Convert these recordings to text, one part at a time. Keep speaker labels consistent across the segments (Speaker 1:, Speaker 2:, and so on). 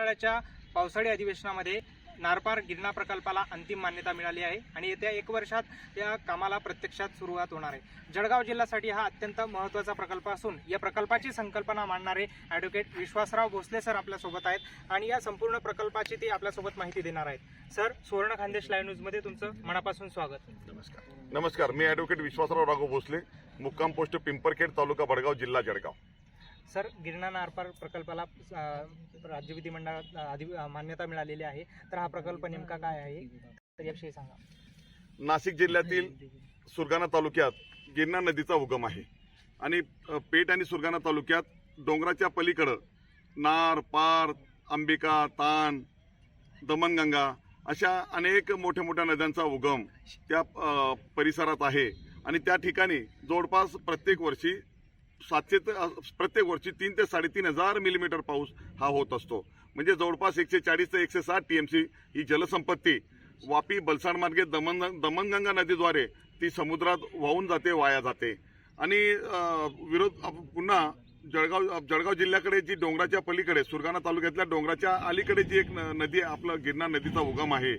Speaker 1: मंडळाच्या पावसाळी अधिवेशनामध्ये नारपार गिरणा प्रकल्पाला अंतिम मान्यता मिळाली आहे आणि येत्या एक वर्षात या कामाला प्रत्यक्षात सुरुवात होणार आहे. जळगाव जिल्ह्यासाठी हा अत्यंत महत्त्वाचा प्रकल्प असून या प्रकल्पाची संकल्पना मांडणारे ॲडव्होकेट विश्वासराव भोसले सर आपल्यासोबत आहेत आणि या संपूर्ण प्रकल्पाची ते आपल्यासोबत माहिती देणार आहेत. सर सुवर्ण खानदेश लाईव्ह न्यूजमध्ये तुमचं मनापासून स्वागत.
Speaker 2: नमस्कार. नमस्कार. मी ॲडव्होकेट विश्वासराव राघव भोसले मुक्काम पोस्ट पिंपरखेड तालुका बडगाव जिल्हा जळगाव.
Speaker 1: सर गिरणा नारपार प्रकल्पाला राज्य विधिमंडळात अधि मान्यता मिळालेली आहे. तर हा प्रकल्प नेमका काय आहे? तर याविषयी सांगा.
Speaker 2: नाशिक जिल्ह्यातील सुरगाणा तालुक्यात गिरणा नदीचा उगम आहे. आणि पेठ आणि सुरगाणा तालुक्यात डोंगराच्या पलीकडं नार पार अंबिका तान दमनगंगा अशा अनेक मोठ्या मोठ्या नद्यांचा उगम त्या परिसरात आहे. आणि त्या ठिकाणी जवळपास प्रत्येक वर्षी सातशे ते प्रत्येक वर्षी तीन ते साडेतीन हजार मिलीमीटर पाऊस हा होत असतो. म्हणजे जवळपास एकशे चाळीस ते एकशे साठ टीएमसी ही जलसंपत्ती वापी बलसाण मार्गे दमन दमनगंगा नदीद्वारे ती समुद्रात वाहून जाते वाया जाते. आणि विरोध पुन्हा जळगाव जळगाव जिल्ह्याकडे जी डोंगराच्या पलीकडे सुरगाणा तालुक्यातल्या डोंगराच्या अलीकडे जी एक न- नदी आहे, आपलं गिरणा नदीचा उगम आहे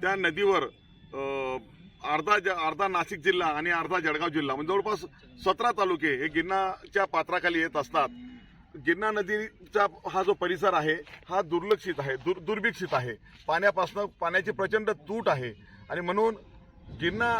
Speaker 2: त्या नदीवर अर्धा ज- अर्धा नाशिक जिल्हा आणि अर्धा जळगाव जिल्हा. म्हणजे जवळपास सतरा तालुके हे गिरणाच्या पात्राखाली येत असतात. गिरणा नदीचा हा जो परिसर आहे हा दुर्लक्षित आहे दुर दुर्भिक्षित आहे. पाण्यापासून पाण्याची प्रचंड तूट आहे. आणि म्हणून गिरणा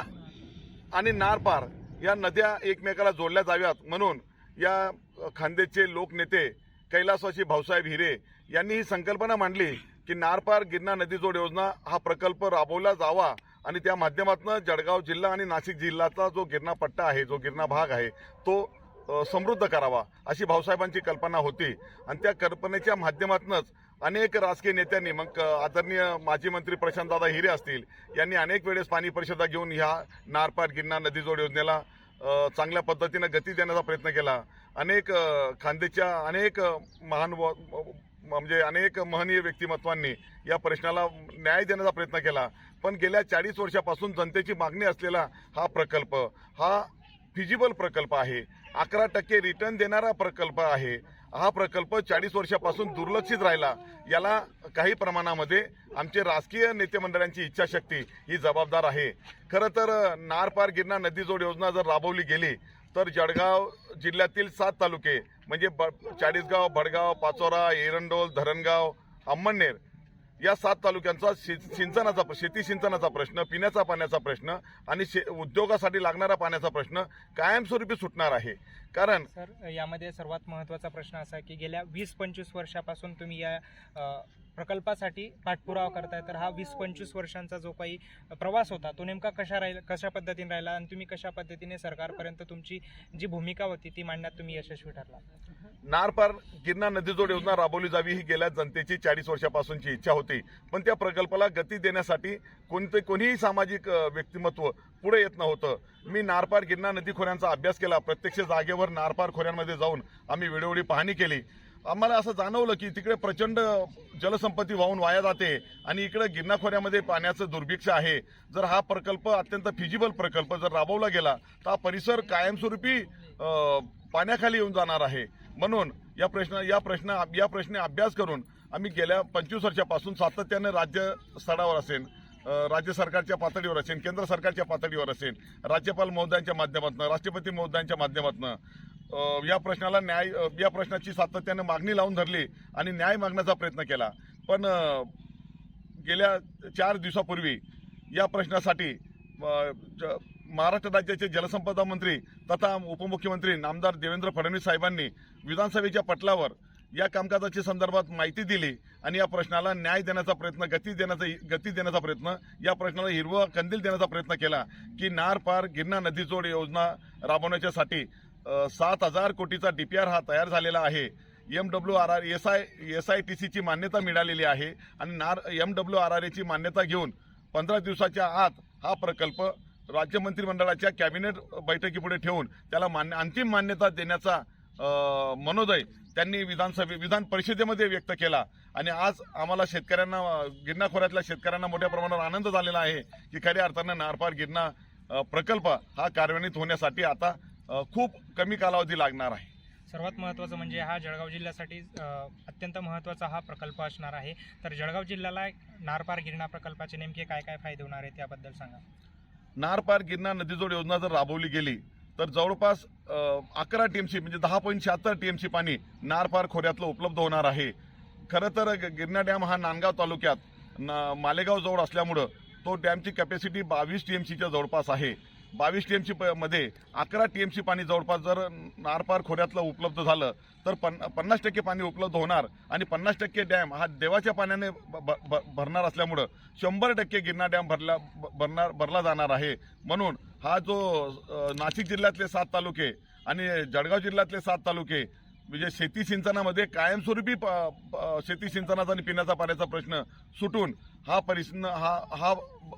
Speaker 2: आणि नारपार या नद्या एकमेकाला जोडल्या जाव्यात. म्हणून या खांदेचे लोकनेते कैलासवासी भाऊसाहेब हिरे यांनी ही संकल्पना मांडली. की नारपार गिरणा नदीजोड योजना हा प्रकल्प राबवला जावा आणि त्या माध्यमातून जळगाव जिल्हा आणि नाशिक जिल्ह्याचा जो गिरणा पट्टा आहे जो गिरणा भाग आहे तो समृद्ध करावा अशी भाऊसाहेबांची कल्पना होती. आणि त्या कल्पनेच्या माध्यमातूनच अनेक राजकीय नेत्यांनी मग आदरणीय माजी मंत्री प्रशांतदादा हिरे असतील यांनी अनेक वेळेस पाणी परिषदा घेऊन ह्या नारपार गिरणा नदीजोड योजनेला चांगल्या पद्धतीनं गती देण्याचा प्रयत्न केला. अनेक खांदेच्या अनेक महान व- म्हणजे अनेक महनीय व्यक्तिमत्वांनी या प्रश्नाला न्याय देण्याचा प्रयत्न केला. पण गेल्या चाळीस वर्षापासून जनतेची मागणी असलेला हा प्रकल्प हा फिजिबल प्रकल्प आहे. अकरा टक्के रिटर्न देणारा प्रकल्प आहे. हा प्रकल्प चाळीस वर्षापासून दुर्लक्षित राहिला. याला काही प्रमाणामध्ये आमचे राजकीय नेते मंडळांची इच्छाशक्ती ही जबाबदार आहे. खरं तर नारपार गिरणा नदीजोड योजना जर राबवली गेली तर जळगाव जिल्ह्यातील सात तालुके म्हणजे ब चाळीसगाव भडगाव पाचोरा एरंडोल धरणगाव अंमळनेर. या सात तालुक्यांचा सिंचनाचा शेती सिंचनाचा प्रश्न पिण्याचा पाण्याचा प्रश्न आणि उद्योगासाठी लागणारा पाण्याचा प्रश्न कायमस्वरूपी सुटणार आहे. कारण
Speaker 1: सर यामध्ये सर्वात महत्त्वाचा प्रश्न असा आहे की गेल्या वीस पंचवीस वर्षापासून तुम्ही या प्रकल्पासाठी पाठपुरावा करताय. तर हा वीस पंचवीस वर्षांचा जो काही प्रवास होता तो नेमका कशा राहील कशा पद्धतीने राहिला आणि तुम्ही कशा पद्धतीने सरकारपर्यंत तुमची जी भूमिका होती ती मांडण्यात तुम्ही यशस्वी ठरला?
Speaker 2: नारपार गिरणा नदीजोड योजना राबवली जावी ही गेल्या जनतेची चाळीस वर्षापासूनची इच्छा होती. पण त्या प्रकल्पाला गती देण्यासाठी कोणते कोणीही सामाजिक व्यक्तिमत्व पुढे येत नव्हतं. मी नारपार गिरणा नदी खोऱ्यांचा अभ्यास केला. प्रत्यक्ष जागेवर नारपार खोऱ्यांमध्ये जाऊन आम्ही वेळोवेळी पाहणी केली. आम्हाला असं जाणवलं की तिकडे प्रचंड जलसंपत्ती वाहून वाया जाते आणि इकडे गिरणा खोऱ्यामध्ये पाण्याचं दुर्भिक्ष आहे. जर हा प्रकल्प अत्यंत फिजिबल प्रकल्प जर राबवला गेला तर हा परिसर कायमस्वरूपी पाण्याखाली येऊन जाणार आहे. म्हणून या प्रश्न या प्रश्न या प्रश्न अभ्यास करून आम्ही गेल्या पंचवीस वर्षापासून सातत्यानं राज्य स्तरावर असेल राज्य सरकारच्या पातळीवर असेल केंद्र सरकारच्या पातळीवर असेल राज्यपाल महोदयांच्या माध्यमातून राष्ट्रपती महोदयांच्या माध्यमातून या प्रश्नाला न्याय या प्रश्नाची सातत्यानं मागणी लावून धरली आणि न्याय मागण्याचा प्रयत्न केला. पण गेल्या चार दिवसापूर्वी या प्रश्नासाठी ज- महाराष्ट्र राज्याचे जलसंपदा मंत्री तथा उपमुख्यमंत्री नामदार देवेंद्र फडणवीस साहेबांनी विधानसभेच्या पटलावर या कामकाजाच्या संदर्भात माहिती दिली आणि या प्रश्नाला न्याय देण्याचा प्रयत्न गती देण्याचा गती देण्याचा प्रयत्न या प्रश्नाला हिरवा कंदील देण्याचा प्रयत्न केला की नार पार गिरणा नदीजोड योजना राबवण्याच्यासाठी सात हजार कोटीचा डीपीआर हा तयार झालेला आहे. M W R R S I S I T सीची मान्यता मिळालेली आहे आणि नार एम डब्ल्यू आर आर एची मान्यता घेऊन पंधरा दिवसाच्या आत हा प्रकल्प राज्य मंत्रिमंडळाच्या कॅबिनेट बैठकीपुढे ठेवून त्याला मान्य अंतिम मान्यता देण्याचा मनोदय त्यांनी विधानसभे विधान परिषदेमध्ये व्यक्त केला. आणि आज आम्हाला शेतकऱ्यांना गिरणा खोऱ्यातल्या शेतकऱ्यांना मोठ्या प्रमाणावर आनंद झालेला आहे की खऱ्या अर्थानं नारपार गिरणा प्रकल्प हा कार्यान्वित होण्यासाठी आता खूप कमी कालावधी लागणार आहे.
Speaker 1: सर्वात महत्त्वाचं म्हणजे हा जळगाव जिल्ह्यासाठी अत्यंत महत्त्वाचा हा प्रकल्प असणार आहे. तर जळगाव जिल्ह्याला नारपार गिरणा प्रकल्पाचे नेमके काय काय फायदे होणार आहेत त्याबद्दल सांगा.
Speaker 2: नार पार गिरणार नदीजोड योजना जर राबवली गेली तर जवळपास अकरा टीएमसी म्हणजे दहा पॉईंट शहात्तर टीएमसी पाणी नारपार खोऱ्यातलं उपलब्ध होणार आहे. खरं तर गिरणा डॅम हा नांदगाव तालुक्यात ना मालेगाव जवळ असल्यामुळं तो डॅमची कॅपॅसिटी बावीस टीएमसीच्या जवळपास आहे. बावीस टीएमसी मध्ये अकरा टीएमसी पाणी जवळपास जर नारपार खोऱ्यातलं उपलब्ध झालं तर पन पन्नास टक्के पाणी उपलब्ध होणार आणि पन्नास टक्के डॅम हा देवाच्या पाण्याने ब- भरणार असल्यामुळं शंभर टक्के गिरणा डॅम भरला ब- भरणार भरला जाणार आहे. म्हणून हा जो नाशिक जिल्ह्यातले सात तालुके आणि जळगाव जिल्ह्यातले सात तालुके म्हणजे शेती सिंचनामध्ये कायमस्वरूपी प- शेती सिंचनाचा आणि पिण्याचा पाण्याचा प्रश्न सुटून हा परिसर हा हा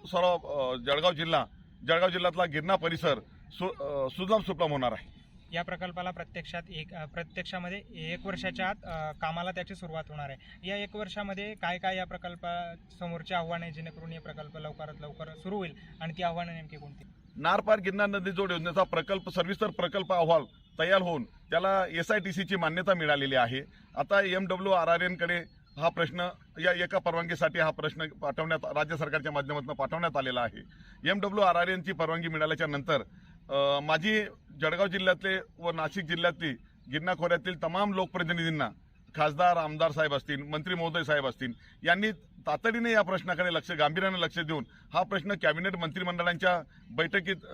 Speaker 2: सर्व जळगाव जिल्हा जळगाव जिल्ह्यातला गिरणा परिसर सु अ, सुजलाम होणार आहे.
Speaker 1: या प्रकल्पाला प्रत्यक्षात एक प्रत्यक्षामध्ये एक वर्षाच्या आत कामाला त्याची सुरुवात होणार आहे. या एक वर्षामध्ये काय काय या प्रकल्पासमोरचे आव्हाने जेणेकरून हे प्रकल्प लवकरात लवकर सुरू होईल? आणि ती आव्हानं नेमकी कोणती?
Speaker 2: नारपार गिरणार नदी जोड योजनेचा प्रकल्प सविस्तर प्रकल्प अहवाल तयार होऊन त्याला एस आय टी सीची मान्यता मिळालेली आहे. आता एम डब्ल्यू आर आर एनकडे हा प्रश्न या एका परवानगीसाठी हा प्रश्न पाठवण्यात राज्य सरकारच्या माध्यमातून पाठवण्यात आलेला आहे. एम डब्ल्यू आर आर एनची परवानगी मिळाल्याच्या नंतर माझी जळगाव जिल्ह्यातले व नाशिक जिल्ह्यातली गिरणा खोऱ्यातील तमाम लोकप्रतिनिधींना खासदार आमदार साहेब असतील मंत्री महोदय साहेब असतील यांनी तातडीने या प्रश्नाकडे लक्ष गांभीर्याने लक्ष देऊन हा प्रश्न कॅबिनेट मंत्रिमंडळांच्या बैठकीत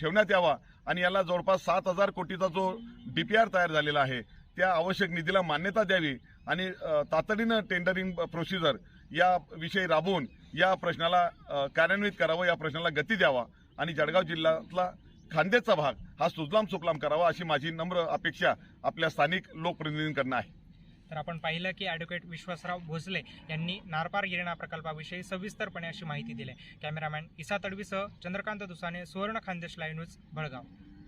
Speaker 2: ठेवण्यात यावा आणि याला जवळपास सात हजार कोटीचा जो डी पी आर तयार झालेला आहे त्या आवश्यक निधीला मान्यता द्यावी आणि तातडीनं टेंडरिंग प्रोसिजर या विषयी राबवून या प्रश्नाला कार्यान्वित करावं या प्रश्नाला गती द्यावा आणि जळगाव जिल्ह्यातला खांद्याचा भाग हा सुजलाम सुकलाम करावा अशी माझी नम्र अपेक्षा आपल्या स्थानिक लोकप्रतिनिधींकडनं आहे.
Speaker 1: तर आपण पाहिलं की ॲडव्होकेट विश्वासराव भोसले यांनी नारपार गिरणा प्रकल्पाविषयी सविस्तरपणे अशी माहिती दिली. कॅमेरामॅन इसा तडवीसह चंद्रकांत दुसाने सुवर्ण खानदेश लाईव्ह न्यूज भळगाव